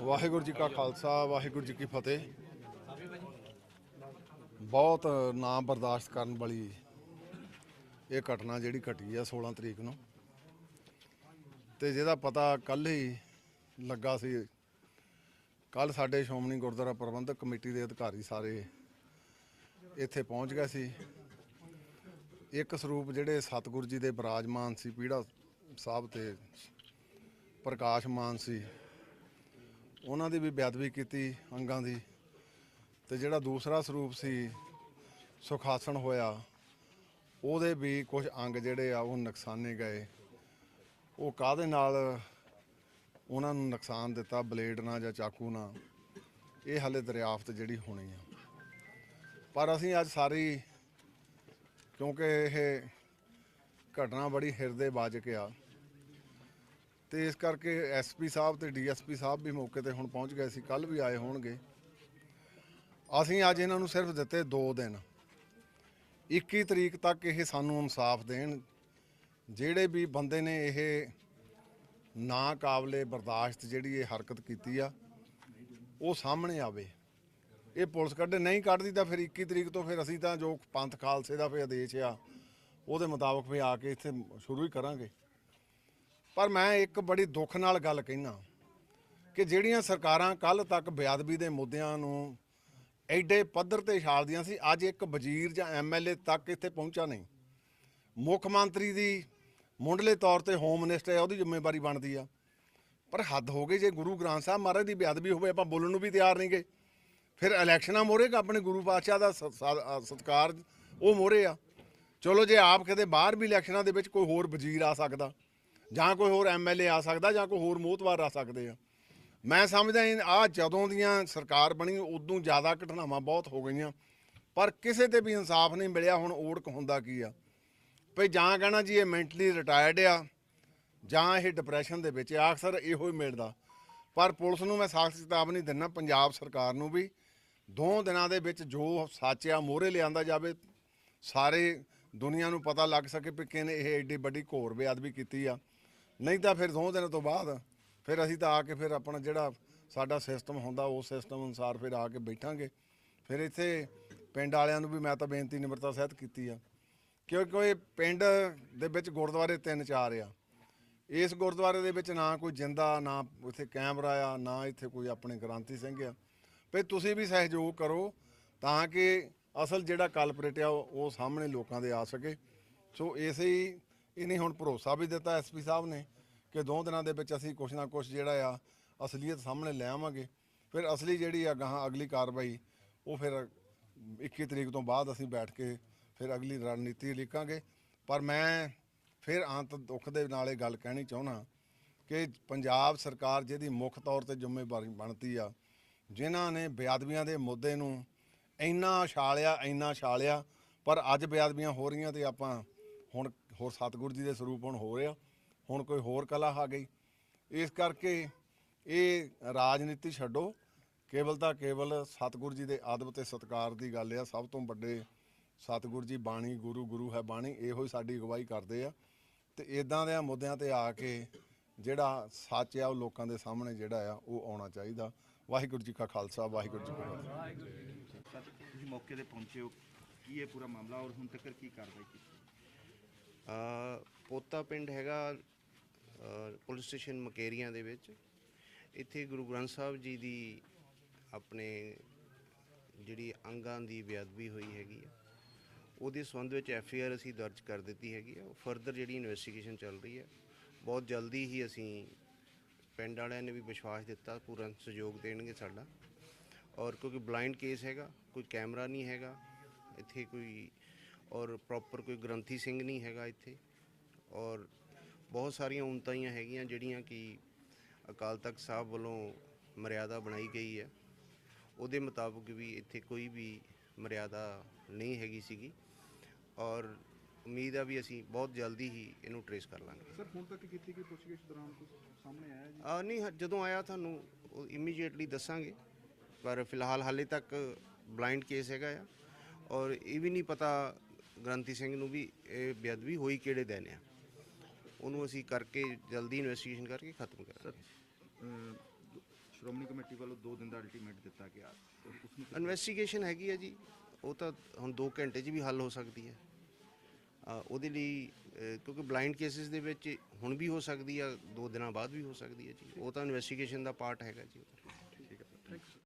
ਵਾਹਿਗੁਰੂ ਜੀ ਕਾ ਖਾਲਸਾ, ਵਾਹਿਗੁਰੂ ਜੀ ਕੀ ਫਤਿਹ। ਬਹੁਤ ਨਾ ਬਰਦਾਸ਼ਤ ਕਰਨ ਵਾਲੀ ਇਹ ਘਟਨਾ ਜਿਹੜੀ ਘਟੀ ਆ 16 ਤਰੀਕ ਨੂੰ। ਤੇ ਜਿਹਦਾ ਪਤਾ ਕੱਲ ਹੀ ਲੱਗਾ ਸੀ। ਕੱਲ ਸਾਡੇ ਸ਼੍ਰੋਮਣੀ ਗੁਰਦੁਆਰਾ ਪ੍ਰਬੰਧਕ ਕਮੇਟੀ ਦੇ ਅਧਿਕਾਰੀ ਸਾਰੇ ਇੱਥੇ ਪਹੁੰਚ ਗਏ ਸੀ। ਇੱਕ ਸਰੂਪ ਜਿਹੜੇ ਸਤਿਗੁਰੂ ਜੀ ਦੇ ਬਿਰਾਜਮਾਨ ਸੀ, ਪੀੜਾ ਸਾਹਿਬ ਤੇ ਪ੍ਰਕਾਸ਼ ਮਾਨ ਸੀ। ਉਹਨਾਂ ਦੀ ਵੀ ਬੇਅਦਬੀ ਕੀਤੀ ਅੰਗਾਂ ਦੀ ਤੇ ਜਿਹੜਾ ਦੂਸਰਾ ਸਰੂਪ ਸੀ ਸੁਖਾਸਣ ਹੋਇਆ, ਉਹਦੇ ਵੀ ਕੁਝ ਅੰਗ ਜਿਹੜੇ ਆ ਉਹ ਨੁਕਸਾਨੇ ਗਏ। ਉਹ ਕਾਦੇ ਨਾਲ ਉਹਨਾਂ ਨੂੰ ਨੁਕਸਾਨ ਦਿੱਤਾ, ਬਲੇਡ ਨਾਲ ਜਾਂ ਚਾਕੂ ਨਾਲ? ਇਹ ਹਲੇ ਦਰਿਆਫਤ ਜਿਹੜੀ ਹੋਣੀ ਆ। ਪਰ ਅਸੀਂ ਅੱਜ ਸਾਰੀ, ਕਿਉਂਕਿ ਇਹ ਘਟਨਾ ਬੜੀ ਹਿਰਦੇ ਵਾਜਕ ਆ ਤੇ ਇਸ ਕਰਕੇ ਐਸਪੀ ਸਾਹਿਬ ਤੇ ਡੀਐਸਪੀ ਸਾਹਿਬ ਵੀ ਮੌਕੇ ਤੇ ਹੁਣ ਪਹੁੰਚ ਗਏ ਸੀ ਕੱਲ ਵੀ ਆਏ ਹੋਣਗੇ। ਅਸੀਂ ਅੱਜ ਇਹਨਾਂ ਨੂੰ ਸਿਰਫ ਦਿੱਤੇ 2 ਦਿਨ। 21 ਤਰੀਕ ਤੱਕ ਇਹ ਸਾਨੂੰ ਇਨਸਾਫ ਦੇਣ। ਜਿਹੜੇ ਵੀ ਬੰਦੇ ਨੇ ਇਹ ਨਾ ਕਾਬਲੇ ਬਰਦਾਸ਼ਤ ਜਿਹੜੀ ਇਹ ਹਰਕਤ ਕੀਤੀ ਆ, ਉਹ ਸਾਹਮਣੇ ਆਵੇ। ਇਹ ਪੁਲਿਸ ਕੱਢੇ, ਨਹੀਂ ਕੱਢਦੀ ਤਾਂ ਫਿਰ 21 ਤਰੀਕ ਤੋਂ ਫਿਰ ਅਸੀਂ ਤਾਂ ਜੋ ਪੰਥ ਖਾਲਸੇ ਦਾ ਫਿਰ ਆਦੇਸ਼ ਆ, ਉਹਦੇ ਮੁਤਾਬਕ ਵੀ ਆ ਕੇ ਇੱਥੇ ਸ਼ੁਰੂ ਹੀ ਕਰਾਂਗੇ। ਪਰ ਮੈਂ ਇੱਕ ਬੜੀ ਦੁੱਖ ਨਾਲ ਗੱਲ ਕਹਿਣਾ ਕਿ ਜਿਹੜੀਆਂ ਸਰਕਾਰਾਂ ਕੱਲ ਤੱਕ ਬੇਅਦਬੀ ਦੇ ਮੁੱਦਿਆਂ ਨੂੰ ਐਡੇ ਪੱਧਰ ਤੇ ਛਾਲਦੀਆਂ ਸੀ, ਅੱਜ ਇੱਕ ਵਜ਼ੀਰ ਜਾਂ ਐਮਐਲਏ ਤੱਕ ਇੱਥੇ ਪਹੁੰਚਾ ਨਹੀਂ। ਮੁੱਖ ਮੰਤਰੀ ਦੀ ਮੁੰਡਲੇ ਤੌਰ ਤੇ ਹੋਮ ਮਿਨਿਸਟਰ ਹੈ, ਉਹਦੀ ਜ਼ਿੰਮੇਵਾਰੀ ਬਣਦੀ ਆ। ਪਰ ਹੱਦ ਹੋ ਗਈ ਜੇ ਗੁਰੂ ਗ੍ਰੰਥ ਸਾਹਿਬ ਮਹਾਰਾਜ ਦੀ ਬੇਅਦਬੀ ਹੋਵੇ, ਆਪਾਂ ਬੋਲਣ ਨੂੰ ਵੀ ਤਿਆਰ ਨਹੀਂ ਗਏ ਫਿਰ ਇਲੈਕਸ਼ਨਾਂ ਮੋਰੇਗਾ ਆਪਣੇ ਗੁਰੂ ਪਾਤਸ਼ਾਹ ਦਾ ਸ- ਸਤਿਕਾਰ, ਉਹ ਮੋਰੇ ਆ। ਚਲੋ ਜੇ ਆਪ ਕਿਤੇ ਬਾਹਰ ਵੀ ਇਲੈਕਸ਼ਨਾਂ ਦੇ ਵਿੱਚ ਕੋਈ ਹੋਰ ਵਜ਼ੀਰ ਆ ਸਕਦਾ ਜਾਂ ਕੋਈ ਹੋਰ ਐਮਐਲਏ ਆ ਸਕਦਾ ਜਾਂ ਕੋਈ ਹੋਰ ਮੋਹਤਵਾਰ ਆ ਸਕਦੇ ਆ। ਮੈਂ ਸਮਝਦਾ ਆ ਜਦੋਂ ਦੀਆਂ ਸਰਕਾਰ ਬਣੀ, ਉਦੋਂ ਜ਼ਿਆਦਾ ਘਟਨਾਵਾਂ ਬਹੁਤ ਹੋ ਗਈਆਂ। ਪਰ ਕਿਸੇ ਤੇ ਵੀ ਇਨਸਾਫ ਨਹੀਂ ਮਿਲਿਆ, ਹੁਣ ਓੜਕ ਹੁੰਦਾ ਕੀ ਆ? ਭਈ ਜਾਂ ਕਹਿਣਾ ਜੀ ਇਹ ਮੈਂਟਲੀ ਰਿਟਾਇਰਡ ਆ, ਜਾਂ ਇਹ ਡਿਪਰੈਸ਼ਨ ਦੇ ਵਿੱਚ ਆ, ਅਕਸਰ ਇਹੋ ਹੀ ਮਿਲਦਾ। ਪਰ ਪੁਲਿਸ ਨੂੰ ਮੈਂ ਸਖਤ ਚੇਤਾਵਨੀ ਦਿੰਦਾ ਪੰਜਾਬ ਸਰਕਾਰ ਨੂੰ ਵੀ। ਦੋ ਦਿਨਾਂ ਦੇ ਵਿੱਚ ਜੋ ਸੱਚ ਆ, ਮੋਹਰੇ ਲਿਆਂਦਾ ਜਾਵੇ। ਸਾਰੇ ਦੁਨੀਆ ਨੂੰ ਪਤਾ ਲੱਗ ਸਕੇ ਕਿ ਕਿਨੇ ਇਹ ਐਡੀ ਵੱਡੀ ਘੋਰ ਬੇਅਦਬੀ ਕੀਤੀ ਆ। ਨਹੀਂ ਤਾਂ ਫਿਰ ਦੋ ਦਿਨ ਤੋਂ ਬਾਅਦ ਫਿਰ ਅਸੀਂ ਤਾਂ ਆ ਕੇ ਫਿਰ ਆਪਣਾ ਜਿਹੜਾ ਸਾਡਾ ਸਿਸਟਮ ਹੁੰਦਾ ਉਸ ਸਿਸਟਮ ਅਨੁਸਾਰ ਫਿਰ ਆ ਕੇ ਬੈਠਾਂਗੇ। ਫਿਰ ਇੱਥੇ ਪਿੰਡ ਵਾਲਿਆਂ ਨੂੰ ਵੀ ਮੈਂ ਤਾਂ ਬੇਨਤੀ ਨਿਮਰਤਾ ਸਹਿਤ ਕੀਤੀ ਆ। ਕਿਉਂਕਿ ਇਹ ਪਿੰਡ ਦੇ ਵਿੱਚ ਗੁਰਦੁਆਰੇ ਤਿੰਨ ਚਾਰ ਆ। ਇਸ ਗੁਰਦੁਆਰੇ ਦੇ ਵਿੱਚ ਨਾ ਕੋਈ ਜਿੰਦਾ, ਨਾ ਇੱਥੇ ਕੈਮਰਾ ਆ, ਨਾ ਇੱਥੇ ਕੋਈ ਆਪਣੇ ਗ੍ਰਾਂਤੀ ਸਿੰਘ ਆ। ਵੀ ਤੁਸੀਂ ਵੀ ਸਹਿਯੋਗ ਕਰੋ ਤਾਂ ਕਿ ਅਸਲ ਜਿਹੜਾ ਕਲਪਰੇਟ ਆ ਉਹ ਉਹ ਸਾਹਮਣੇ ਲੋਕਾਂ ਦੇ ਆ ਸਕੇ। ਸੋ ਇਸੇ ਹੀ ਇਹਨੇ ਹੁਣ ਭਰੋਸਾ ਵੀ ਦਿੱਤਾ ਐਸਪੀ ਸਾਹਿਬ ਨੇ ਕਿ ਦੋ ਦਿਨਾਂ ਦੇ ਵਿੱਚ ਅਸੀਂ ਕੁਛ ਨਾ ਕੁਛ ਜਿਹੜਾ ਆ ਅਸਲੀਅਤ ਸਾਹਮਣੇ ਲੈ ਆਵਾਂਗੇ। ਫਿਰ ਅਸਲੀ ਜਿਹੜੀ ਆ ਗਾਹਾਂ ਅਗਲੀ ਕਾਰਵਾਈ, ਉਹ ਫਿਰ 21 ਤਰੀਕ ਤੋਂ ਬਾਅਦ ਅਸੀਂ ਬੈਠ ਕੇ ਫਿਰ ਅਗਲੀ ਰਣਨੀਤੀ ਲਿਖਾਂਗੇ। ਪਰ ਮੈਂ ਫਿਰ ਅੰਤ ਦੁੱਖ ਦੇ ਨਾਲ ਇਹ ਗੱਲ ਕਹਿਣੀ ਚਾਹੁੰਦਾ ਕਿ ਪੰਜਾਬ ਸਰਕਾਰ ਜਿਹਦੀ ਮੁੱਖ ਤੌਰ ਤੇ ਜ਼ਿੰਮੇਵਾਰੀ ਬਣਦੀ ਆ, ਜਿਨ੍ਹਾਂ ਨੇ ਬੇਅਦਬੀਆਂ ਦੇ ਮੁੱਦੇ ਨੂੰ ਇੰਨਾ ਛਾਲਿਆ ਇੰਨਾ ਛਾਲਿਆ, ਪਰ ਅੱਜ ਬੇਅਦਬੀਆਂ ਹੋ ਰਹੀਆਂ ਤੇ ਆਪਾਂ ਹੁਣ ਹੋਰ ਸਤਿਗੁਰੂ ਜੀ ਦੇ ਸਰੂਪ ਹੁਣ ਹੋ ਰਿਹਾ ਹੁਣ ਕੋਈ ਹੋਰ ਕਲਾ ਆ ਗਈ। ਇਸ ਕਰਕੇ ਇਹ ਰਾਜਨੀਤੀ ਛੱਡੋ, ਕੇਵਲ ਤਾਂ ਕੇਵਲ ਸਤਿਗੁਰੂ ਜੀ ਦੇ ਆਦਬ ਤੇ ਸਤਿਕਾਰ ਦੀ ਗੱਲ ਆ, ਸਭ ਤੋਂ ਵੱਡੇ ਸਤਿਗੁਰੂ ਜੀ ਬਾਣੀ, ਗੁਰੂ ਗੁਰੂ ਹੈ ਬਾਣੀ, ਇਹੋ ਹੀ ਸਾਡੀ ਅਗਵਾਈ ਕਰਦੇ ਆ। ਤੇ ਇਦਾਂ ਦੇ ਮੁੱਦਿਆਂ ਤੇ ਆ ਕੇ ਜਿਹੜਾ ਸੱਚ ਆ ਉਹ ਲੋਕਾਂ ਦੇ ਸਾਹਮਣੇ ਜਿਹੜਾ ਆ, ਉਹ ਆਉਣਾ ਚਾਹੀਦਾ। ਵਾਹਿਗੁਰੂ ਜੀ ਕਾ ਖਾਲਸਾ, ਵਾਹਿਗੁਰੂ ਜੀ ਕੀ ਫਤਿਹ। ਤੁਸੀਂ ਮੌਕੇ ਤੇ ਪਹੁੰਚੇ ਹੋ। ਕੀ ਇਹ ਪੂਰਾ ਮਾਮਲਾ ਔਰ ਹੁਣ ਤੱਕ ਕੀ ਕਾਰਵਾਈ ਕੀਤੀ? ਪੋਤਾ ਪਿੰਡ ਹੈਗਾ ਪੁਲਿਸ ਸਟੇਸ਼ਨ ਮਕੇਰੀਆਂ ਦੇ ਵਿੱਚ। ਇੱਥੇ ਗੁਰੂ ਗ੍ਰੰਥ ਸਾਹਿਬ ਜੀ ਦੀ ਆਪਣੇ ਜਿਹੜੀ ਅੰਗਾਂ ਦੀ ਬੇਅਦਬੀ ਹੋਈ ਹੈਗੀ ਆ, ਉਹਦੇ ਸੰਬੰਧ ਵਿੱਚ ਐਫ ਆਈ ਆਰ ਅਸੀਂ ਦਰਜ ਕਰ ਦਿੱਤੀ ਹੈਗੀ ਆ। ਫਰਦਰ ਜਿਹੜੀ ਇਨਵੈਸਟੀਗੇਸ਼ਨ ਚੱਲ ਰਹੀ ਹੈ ਬਹੁਤ ਜਲਦੀ ਹੀ ਅਸੀਂ ਪਿੰਡ ਵਾਲਿਆਂ ਨੇ ਵੀ ਵਿਸ਼ਵਾਸ ਦਿੱਤਾ, ਪੂਰਾ ਸਹਿਯੋਗ ਦੇਣਗੇ ਸਾਡਾ। ਔਰ ਕਿਉਂਕਿ ਬਲਾਈਂਡ ਕੇਸ ਹੈਗਾ, ਕੋਈ ਕੈਮਰਾ ਨਹੀਂ ਹੈਗਾ, ਇੱਥੇ ਕੋਈ ਔਰ ਪ੍ਰੋਪਰ ਕੋਈ ਗ੍ਰੰਥੀ ਸਿੰਘ ਨਹੀਂ ਹੈਗਾ ਇੱਥੇ। ਔਰ ਬਹੁਤ ਸਾਰੀਆਂ ਉਨਤਾਈਆਂ ਹੈਗੀਆਂ ਜਿਹੜੀਆਂ ਕਿ ਅਕਾਲ ਤਖਤ ਸਾਹਿਬ ਵੱਲੋਂ ਮਰਿਆਦਾ ਬਣਾਈ ਗਈ ਹੈ। ਉਹਦੇ ਮੁਤਾਬਕ ਵੀ ਇੱਥੇ ਕੋਈ ਵੀ ਮਰਿਆਦਾ ਨਹੀਂ ਹੈਗੀ ਸੀਗੀ। ਔਰ ਉਮੀਦ ਆ ਵੀ ਅਸੀਂ ਬਹੁਤ ਜਲਦੀ ਹੀ ਇਹਨੂੰ ਟਰੇਸ ਕਰ ਲਾਂਗੇ। ਸਰ ਹੁਣ ਤੱਕ ਕੀਤੀ ਗਈ ਪੁੱਛਗਿੱਛ ਦੌਰਾਨ ਕੁਝ ਸਾਹਮਣੇ ਆਇਆ ਜੀ? ਆ ਨਹੀਂ ਜਦੋਂ ਆਇਆ ਤੁਹਾਨੂੰ ਇਮੀਡੀਏਟਲੀ ਦੱਸਾਂਗੇ। ਪਰ ਫਿਲਹਾਲ ਹਾਲੇ ਤੱਕ ਬਲਾਈਂਡ ਕੇਸ ਹੈਗਾ ਆ। ਔਰ ਇਹ ਵੀ ਨਹੀਂ ਪਤਾ ਗ੍ਰੰਥੀ ਸਿੰਘ ਨੂੰ ਵੀ ਇਹ ਬੇਅਦਬੀ ਹੋਈ ਕਿਹੜੇ ਦਿਨ ਆ? ਉਹਨੂੰ ਅਸੀਂ ਕਰਕੇ ਜਲਦੀ ਇਨਵੈਸਟੀਗੇਸ਼ਨ ਕਰਕੇ ਖਤਮ ਕਰਾਂਗੇ। ਸ਼੍ਰੋਮਣੀ ਕਮੇਟੀ ਵੱਲੋਂ 2 ਦਿਨ ਦਾ ਅਲਟੀਮੇਟ ਦਿੱਤਾ ਗਿਆ। ਉਸ ਨੂੰ ਇਨਵੈਸਟੀਗੇਸ਼ਨ ਹੈਗੀ ਹੈ ਜੀ। ਉਹ ਤਾਂ ਹੁਣ 2 ਘੰਟੇ 'ਚ ਵੀ ਹੱਲ ਹੋ ਸਕਦੀ ਹੈ ਅ, ਉਹਦੇ ਲਈ ਅ, ਕਿਉਂਕਿ ਬਲਾਈਂਡ ਕੇਸਿਸ ਦੇ ਵਿੱਚ ਹੁਣ ਵੀ ਹੋ ਸਕਦੀ ਆ 2 ਦਿਨਾਂ ਬਾਅਦ ਵੀ ਹੋ ਸਕਦੀ ਹੈ ਜੀ। ਉਹ ਤਾਂ ਇਨਵੈਸਟੀਗੇਸ਼ਨ ਦਾ ਪਾਰਟ ਹੈਗਾ ਜੀ। ਠੀਕ ਹੈ ਸਰ। Thank you